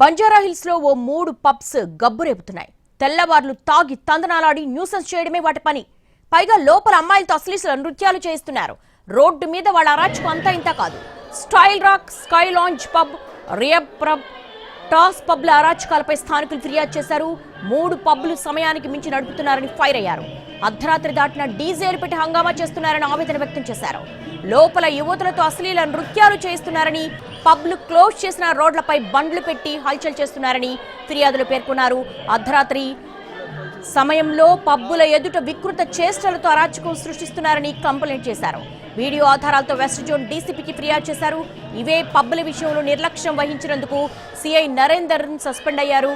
బంజారాహిల్స్లో ఓ మూడు పబ్స్ గబ్బురేపుతున్నాయి. తెల్లవార్లు తాగి తందనాలాడి న్యూసెన్స్ చేయడమే వాటి పని. పైగా లోపల అమ్మాయిలతో అశ్లీల నృత్యాలు చేయిస్తున్నారు. రోడ్డు మీద వాళ్ళ అరాచకం అంతా ఇంత కాదు. Style rock sky lounge pub రియబ్ pub టాస్ పబ్ల అరాచకాలపై స్థానికులు ఫిర్యాదు చేశారు. మూడు పబ్లు సమయానికి మించి నడుపుతున్నారని ఫైర్ అయ్యారు. అర్ధరాత్రి దాటిన డీజేలు పెట్టి హంగామా చేస్తున్నారని ఆవేదన వ్యక్తం చేశారు. లోపల యువతులతో అశ్లీల నృత్యాలు చేస్తున్నారని పబ్లు క్లోజ్ చేసిన రోడ్లపై బండ్లు పెట్టి హల్చల్ చేస్తున్నారని ఫిర్యాదులు పేర్కొన్నారు. అర్ధరాత్రి సమయంలో పబ్బుల ఎదుట వికృత చేష్టలతో అరాచకం సృష్టిస్తున్నారని కంప్లైంట్ చేశారు. వీడియో ఆధారాలతో వెస్ట్ జోన్ డీసీపీకి ఫిర్యాదు చేశారు. ఇవే పబ్బుల విషయంలో నిర్లక్ష్యం వహించినందుకు సీఐ నరేందర్ సస్పెండ్ అయ్యారు.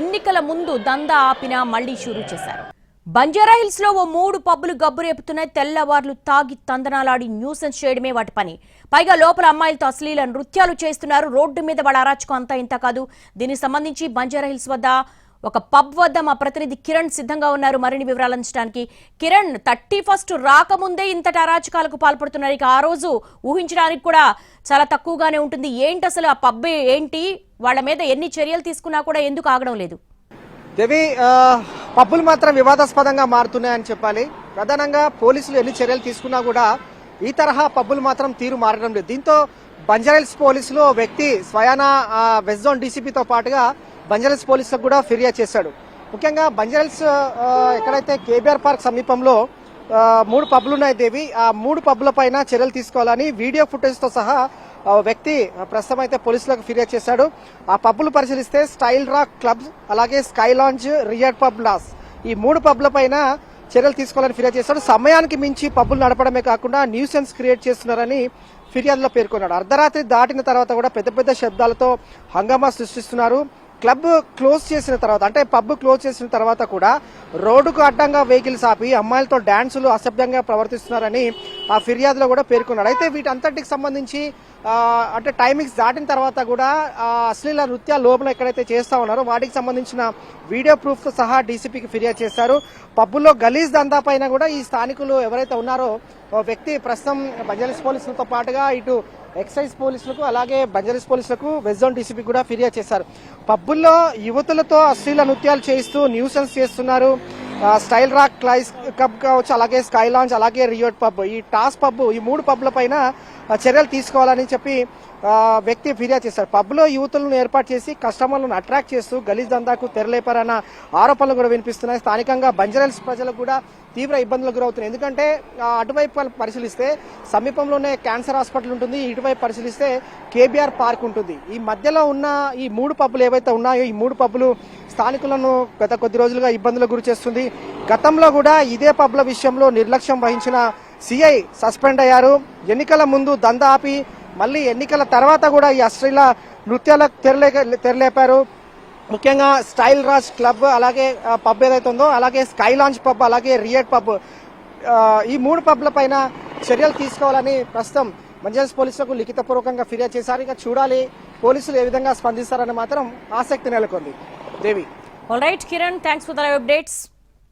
ఎన్నికల ముందు దందా ఆపినా మళ్ళీ షురూ చేశారు. బంజారాహిల్స్లో ఓ మూడు పబ్బులు గబ్బురేపుతున్నాయి తెల్లవార్లు తాగి తందనాలాడి న్యూసెన్స్ చేయడమే వాటి పని. పైగా లోపల అమ్మాయిలతో అశ్లీల నృత్యాలు చేస్తున్నారు. రోడ్డు మీద వాళ్ళ అరాచకం అంతా ఇంత కాదు. దీనికి సంబంధించి బంజారాహిల్స్ వద్ద ఒక పబ్ వద్ద మా ప్రతినిధి కిరణ్ సిద్ధంగా ఉన్నారు. మరిన్ని వివరాలు అందించడానికి కిరణ్ థర్టీ ఫస్ట్ రాకముందే ఇంతటి అరాచకాలకు పాల్పడుతున్నారు. ఇక ఆ రోజు ఊహించడానికి కూడా చాలా తక్కువగానే ఉంటుంది. ఏంటి అసలు ఆ పబ్ ఏంటి? వాళ్ళ మీద ఎన్ని చర్యలు తీసుకున్నా కూడా ఎందుకు ఆగడం లేదు? దేవి పబ్బులు మాత్రం వివాదాస్పదంగా మారుతున్నాయని చెప్పాలి. ప్రధానంగా పోలీసులు ఎన్ని చర్యలు తీసుకున్నా కూడా ఈ తరహా పబ్బులు మాత్రం తీరు మారడం లేదు. దీంతో బంజారెల్స్ పోలీసులు వ్యక్తి స్వయాన వెస్ట్ జోన్ డీసీపీతో పాటుగా బంజారాహిల్స్ పోలీసులకు కూడా ఫిర్యాదు చేశాడు. ముఖ్యంగా బంజారెల్స్ ఎక్కడైతే కేబీఆర్ పార్క్ సమీపంలో మూడు పబ్లు ఉన్నాయి దేవి ఆ మూడు పబ్ల పైన చర్యలు తీసుకోవాలని వీడియో ఫుటేజ్తో సహా వ్యక్తి ప్రస్తుతం అయితే పోలీసులకు ఫిర్యాదు చేశాడు. ఆ పబ్బులు పరిశీలిస్తే స్టైల్ రాక్ క్లబ్ అలాగే స్కై లాంజ్ రియాడ్ పబ్ లాస్ ఈ మూడు పబ్ల పైన చర్యలు తీసుకోవాలని ఫిర్యాదు చేశాడు. సమయానికి మించి పబ్బులు నడపడమే కాకుండా న్యూసెన్స్ క్రియేట్ చేస్తున్నారని ఫిర్యాదులో పేర్కొన్నాడు. అర్ధరాత్రి దాటిన తర్వాత కూడా పెద్ద పెద్ద శబ్దాలతో హంగామా సృష్టిస్తున్నారు. క్లబ్ క్లోజ్ చేసిన తర్వాత అంటే పబ్ క్లోజ్ చేసిన తర్వాత కూడా రోడ్డుకు అడ్డంగా వెహికల్స్ ఆపి అమ్మాయిలతో డాన్సులు అసభ్యంగా ప్రవర్తిస్తున్నారని ఆ ఫిర్యాదులో కూడా పేర్కొన్నాడు. అయితే వీటంతటికి సంబంధించి అంటే టైమింగ్స్ దాటిన తర్వాత కూడా అశ్లీల నృత్య లోపల ఎక్కడైతే చేస్తా ఉన్నారో వాటికి సంబంధించిన వీడియో ప్రూఫ్తో సహా డీసీపీకి ఫిర్యాదు చేశారు. పబ్బుల్లో గలీజ్ దందా పైన కూడా ఈ స్థానికులు ఎవరైతే ఉన్నారో ఓ వ్యక్తి ప్రస్తుతం బంజారీస్ పోలీసులతో పాటుగా ఇటు ఎక్సైజ్ పోలీసులకు అలాగే బంజారీస్ పోలీసులకు వెస్ట్ జోన్ డీసీపీ కూడా ఫిర్యాదు చేశారు. పబ్బుల్లో యువతులతో అశ్లీల నృత్యాలు చేయిస్తూ న్యూసెన్స్ చేస్తున్నారు. స్టైల్ రాక్ క్లైస్ కబ్ కావచ్చు అలాగే స్కై లాంచ్ అలాగే రియోట్ పబ్. ఈ టాస్ పబ్ ఈ మూడు పబ్ల పైన చర్యలు తీసుకోవాలని చెప్పి వ్యక్తి ఫిర్యాదు చేశారు. పబ్లో యువతులను ఏర్పాటు చేసి కస్టమర్లను అట్రాక్ట్ చేస్తూ గలీజ్ దందాకు తెరలేపారన్న ఆరోపణలు కూడా వినిపిస్తున్నాయి. స్థానికంగా బంజరల్స్ ప్రజలకు కూడా తీవ్ర ఇబ్బందులకు గురవుతున్నాయి. ఎందుకంటే అటువైపు పరిశీలిస్తే సమీపంలోనే క్యాన్సర్ హాస్పిటల్ ఉంటుంది. ఇటువైపు పరిశీలిస్తే కేబీఆర్ పార్క్ ఉంటుంది. ఈ మధ్యలో ఉన్న ఈ మూడు పబ్బులు ఏవైతే ఉన్నాయో ఈ మూడు పబ్బులు స్థానికులను గత కొద్ది రోజులుగా ఇబ్బందులకు గురి చేస్తుంది. గతంలో కూడా ఇదే పబ్ల విషయంలో నిర్లక్ష్యం వహించిన సిఐ సస్పెండ్ అయ్యారు. ఎన్నికల ముందు దందా ఆపి మళ్ళీ ఎన్నికల తర్వాత కూడా ఈ అశ్లీల నృత్యాలకు తెరలే తెరలేపారు. ముఖ్యంగా స్టైల్ రాజ్ క్లబ్ అలాగే పబ్ ఏదైతే ఉందో అలాగే స్కై లాంచ్ పబ్ అలాగే రియట్ పబ్. ఈ మూడు పబ్ల పైన చర్యలు తీసుకోవాలని ప్రస్తుతం మంజల్స్ పోలీసులకు లిఖితపూర్వకంగా ఫిర్యాదు చేశారు. ఇక చూడాలి పోలీసులు ఏ విధంగా స్పందిస్తారని మాత్రం ఆసక్తి నెలకొంది. Devi. All right Kiran thanks for the updates